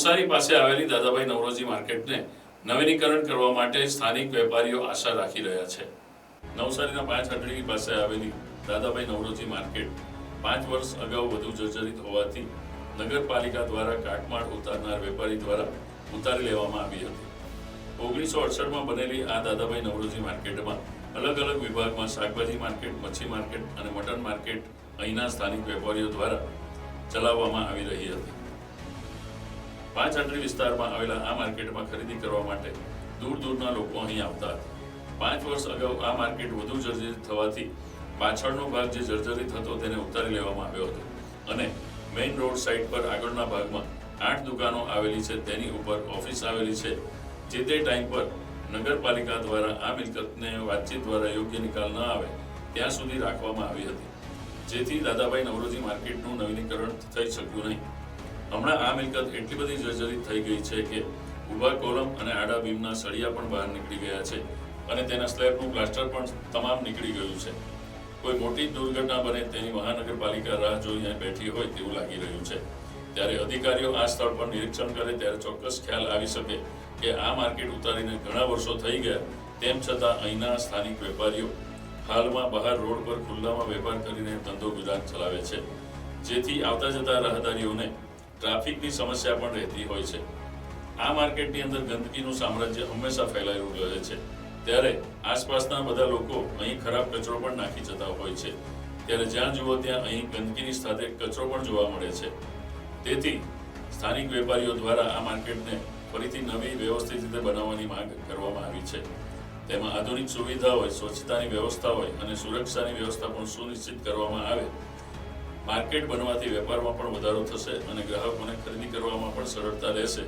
નવસારી પાસે આવેલી દાદાભાઈ નવરોજી માર્કેટને નવીનીકરણ કરવા માટે સ્થાનિક વેપારીઓ આશા રાખી રહ્યા છે. નવસારીના પાંચ હટડી પાસે આવેલી દાદાભાઈ નવરોજી માર્કેટ પાંચ વર્ષ અગાઉ વધુ જર્જરિત હોવાથી નગરપાલિકા દ્વારા કાટમાળ ઉતારનાર વેપારી દ્વારા ઉતારી લેવામાં આવી હતી. ઓગણીસો અડસઠમાં બનેલી આ દાદાભાઈ નવરોજી માર્કેટમાં અલગ અલગ વિભાગમાં શાકભાજી માર્કેટ, મચ્છી માર્કેટ અને મટન માર્કેટ અહીંના સ્થાનિક વેપારીઓ દ્વારા ચલાવવામાં આવી રહી હતી. પાંચ આંટરી વિસ્તારમાં આવેલા આ માર્કેટમાં ખરીદી કરવા માટે દૂર દૂરના લોકો અહીં આવતા હતા. પાંચ વર્ષ અગાઉ આ માર્કેટ વધુ જર્જરિત થવાથી પાછળનો ભાગ જે જર્જરિત હતો તેને ઉતારી લેવામાં આવ્યો હતો. અને મેઇન રોડ સાઇડ પર આગળના ભાગમાં આઠ દુકાનો આવેલી છે, તેની ઉપર ઓફિસ આવેલી છે, જે તે ટાઈમ પર નગરપાલિકા દ્વારા આ મિલકતને વાતચીત દ્વારા યોગ્ય નિકાલ ન આવે ત્યાં સુધી રાખવામાં આવી હતી. જેથી દાદાભાઈ નવરોજી માર્કેટનું નવીનીકરણ થઈ શક્યું નહીં. હમણાં આ મિલકત એટલી બધી જર્જરિત થઈ ગઈ છે કે ઊભા કોલમ અને આડા બીમના સળિયા પણ બહાર નીકળી ગયા છે અને તેના સ્લેબનું પ્લાસ્ટર પણ તમામ નીકળી ગયું છે. કોઈ મોટી દુર્ઘટના બને તેની મહાનગરપાલિકા રાહ જોઈને બેઠી હોય તેવું લાગી રહ્યું છે. ત્યારે અધિકારીઓ આ સ્થળ પર નિરીક્ષણ કરે ત્યારે ચોક્કસ ખ્યાલ આવી શકે કે આ માર્કેટ ઉતારીને ઘણા વર્ષો થઈ ગયા તેમ છતાં અહીંના સ્થાનિક વેપારીઓ હાલમાં બહાર રોડ પર ખુલ્લામાં વેપાર કરીને ધંધો ગુજરાન ચલાવે છે. જેથી આવતા જતા રાહદારીઓને ટ્રાફિકની સમસ્યા પણ રહેતી હોય છે. આ માર્કેટની અંદર ગંદકીનું સામ્રાજ્ય હંમેશા ફેલાયેલું રહે છે. ત્યારે આસપાસના બધા લોકો અહીં ખરાબ કચરો પણ નાખી જતા હોય છે. ત્યારે જ્યાં જુઓ ત્યાં અહીં ગંદકીની સાથે કચરો પણ જોવા મળે છે. તેથી સ્થાનિક વેપારીઓ દ્વારા આ માર્કેટને ફરીથી નવી વ્યવસ્થિત રીતે બનાવવાની માંગ કરવામાં આવી છે. તેમાં આધુનિક સુવિધા હોય સ્વચ્છતાની વ્યવસ્થા હોય અને સુરક્ષાની વ્યવસ્થા પણ સુનિશ્ચિત કરવામાં આવે માર્કેટ બનવાથી વેપારમાં પણ વધારો થશે અને ગ્રાહકોને ખરીદી કરવામાં પણ સરળતા રહેશે.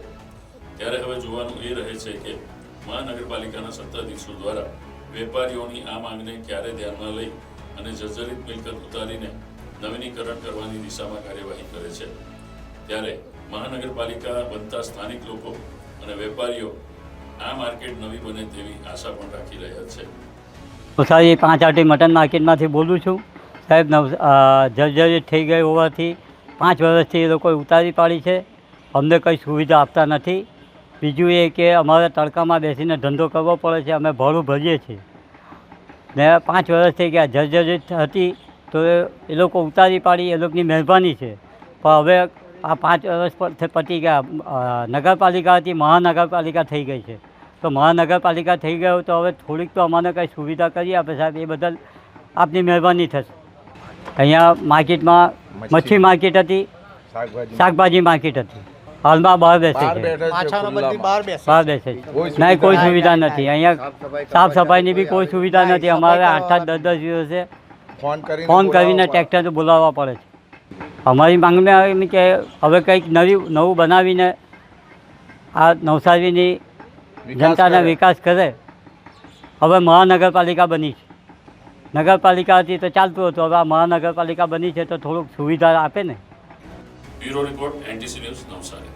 ત્યારે હવે જોવાનું એ રહે છે કે મહાનગરપાલિકાના સત્તાધીશો દ્વારા વેપારીઓની આ માંગને ક્યારે ધ્યાનમાં લઈ અને જર્જરિત મિલકત ઉતારીને નવીનીકરણ કરવાની દિશામાં કાર્યવાહી કરે છે. ત્યારે મહાનગરપાલિકા બનતા સ્થાનિક લોકો અને વેપારીઓ આ માર્કેટ નવી બને તેવી આશા પણ રાખી રહ્યા છે. નવસારી પાંચ આટી મટન માર્કેટમાંથી બોલું છું. સાહેબ જર્જરિત થઈ ગઈ હોવાથી પાંચ વર્ષથી એ લોકોએ ઉતારી પાડી છે. અમને કંઈ સુવિધા આપતા નથી. બીજું એ કે અમારે તડકામાં બેસીને ધંધો કરવો પડે છે, અમે ભાડું ભરીએ છીએ. ને પાંચ વર્ષ થઈ ગયા, જર્જરિત હતી તો એ- લોકો ઉતારી પાડી, એ લોકોની મહેરબાની છે. પણ હવે આ પાંચ વર્ષ પતી ગયા. નગરપાલિકા હતી, મહાનગરપાલિકા થઈ ગઈ છે. તો મહાનગરપાલિકા થઈ ગયો તો હવે થોડીક તો અમને કંઈ સુવિધા કરી આપે સાહેબ, એ બદલ આપની મહેરબાની થશે. અહીંયા માર્કેટમાં મચ્છી. માર્કેટ હતી શાકભાજી. માર્કેટ હતી. હાલમાં બહાર બેસે બહાર છે. બહાર બેસે છે. નહીં કોઈ સુવિધા નથી. અહીંયા સાફ સફાઈની બી કોઈ સુવિધા નથી. અમારે આઠ આઠ દસ દસ દિવસે ફોન કરીને ફોન કરીને બોલાવવા ટ્રેક્ટર બોલાવવા પડે છે. અમારી માંગણી એમ કે હવે કંઈક નવી નવું બનાવીને આ નવસારીની જનતાના વિકાસ કરે. હવે મહાનગરપાલિકા બની છે. નગરપાલિકા હતી તો ચાલતું હતું. હવે આ મહાનગરપાલિકા બની છે તો થોડુંક સુવિધા આપે ને? Bureau report, NTC news Navsari.